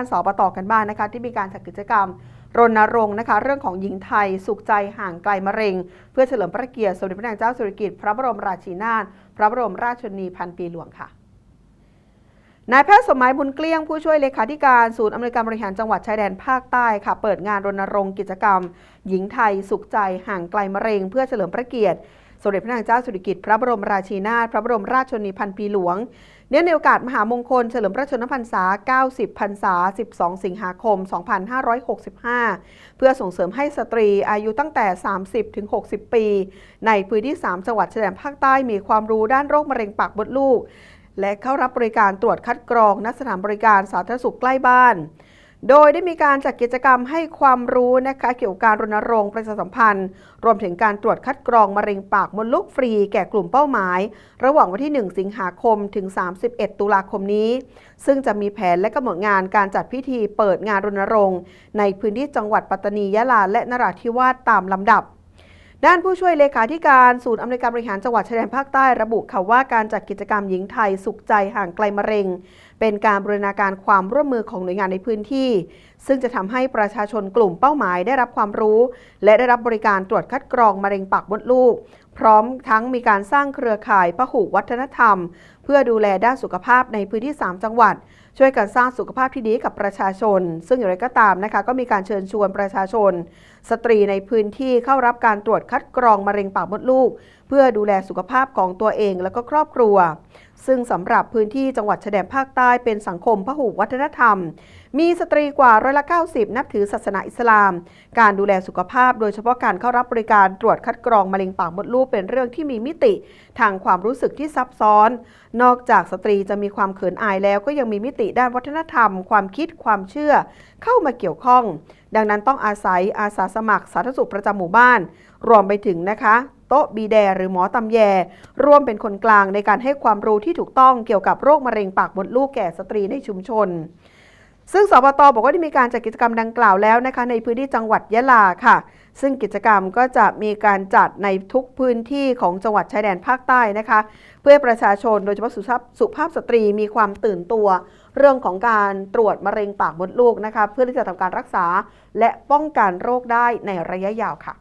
านสปตกันบ้างนะคะ ที่มีการจัดกิจกรรมรณรงค์นะคะ เรื่องของหญิงไทยสุขใจห่างไกลมะเร็ง เพื่อเฉลิมพระเกียรติสมเด็จพระนางเจ้าสิริกิติ์พระบรมราชินีนาถพระบรมราชชนนีพันปีหลวงค่ะนายแพทย์สมัยบุญเกลี้ยงผู้ช่วยเลขาธิการศูนย์อำนวยการบริหารจังหวัดชายแดนภาคใต้ค่ะ เปิดงานรณรงค์กิจกรรม หญิงไทย สุขใจห่างไกลมะเร็ง เพื่อเฉลิมพระเกียรติสมเด็จพระนางเจ้าสิริกิติ์พระบรมราชินีนาถพระบรมราชชนนีพันปีหลวง เนื่องในโอกาสมหามงคลเฉลิมพระชนมพรรษา 90 พรรษา 12 สิงหาคม 2565 เพื่อส่งเสริมให้สตรีอายุตั้งแต่ 30 ถึง 60 ปี ในพื้นที่ 3 จังหวัดชายแดนภาคใต้มีความรู้ด้านโรคมะเร็งปากมดลูก และเข้ารับบริการตรวจคัดกรองณสถานบริการสาธารณสุขใกล้บ้าน โดยได้มีการจัดกิจกรรมให้ความรู้นะคะ เกี่ยวกับการรณรงค์ประชาสัมพันธ์ รวมถึงการตรวจคัดกรองมะเร็งปากมดลูกฟรีแก่กลุ่มเป้าหมาย ระหว่างวันที่ 1 สิงหาคมถึง 31 ตุลาคมนี้ ซึ่งจะมีแผนและกำหนดงานการจัดพิธีเปิดงานรณรงค์ ในพื้นที่จังหวัดปัตตานียะลาและนราธิวาสตามลำดับ ด้านผู้ช่วยเลขาธิการศูนย์อำนวยการบริหารจังหวัดชายแดนภาคใต้ระบุค่ะว่าการจัดกิจกรรมหญิงไทยสุขใจห่างไกลมะเร็ง เป็นการบริณาการความร่วมมือของหน่วยงานในพื้นที่ ซึ่งจะทำให้ประชาชนกลุ่มเป้าหมายได้รับความรู้ และได้รับบริการตรวจคัดกรองมะเร็งปากมดลูก พร้อมทั้งมีการสร้างเครือข่ายพหุวัฒนธรรม เพื่อดูแลด้านสุขภาพในพื้นที่ 3 จังหวัด ช่วยกันสร้างสุขภาพที่ดีกับประชาชน ซึ่งอย่างไรก็ตามนะคะก็มีการเชิญชวนประชาชน สตรีในพื้นที่เข้ารับการตรวจคัดกรองมะเร็งปากมดลูก เพื่อดูแลสุขภาพของตัวเองและก็ครอบครัว ซึ่งสำหรับพื้นที่จังหวัดชายแดนภาคใต้เป็นสังคมพหุวัฒนธรรม มีสตรีกว่าร้อยละ 90 นับถือศาสนาอิสลาม การดูแลสุขภาพโดยเฉพาะการเข้ารับบริการตรวจคัดกรองมะเร็งปากมดลูกเป็นเรื่องที่มีมิติ ทางความรู้สึกที่ซับซ้อน นอกจากสตรีจะมีความเขินอายแล้วก็ยังมีมิติด้านวัฒนธรรม ความคิดความเชื่อ เข้ามาเกี่ยวข้อง ดังนั้นต้องอาศัยอาสาสมัครสาธารณสุขประจำหมู่บ้าน รวมไปถึงนะคะ โต๊ะบีแดหรือหมอตำแย ร่วมเป็นคนกลางในการให้ความรู้ที่ถูกต้องเกี่ยวกับโรคมะเร็งปากมดลูกแก่สตรีในชุมชน ซึ่งสบตบอกว่าได้มีการจัดกิจกรรมดังกล่าวแล้วนะคะ ในพื้นที่จังหวัดยะลาค่ะ ซึ่งกิจกรรมก็จะมีการจัดในทุกพื้นที่ของจังหวัดชายแดนภาคใต้นะคะ เพื่อประชาชนโดยเฉพาะสุภาพสุภาพสตรีมีความตื่นตัวเรื่องของการตรวจมะเร็งปากมดลูกนะคะ เพื่อที่จะทำการรักษา และป้องกันโรคได้ในระยะยาวค่ะ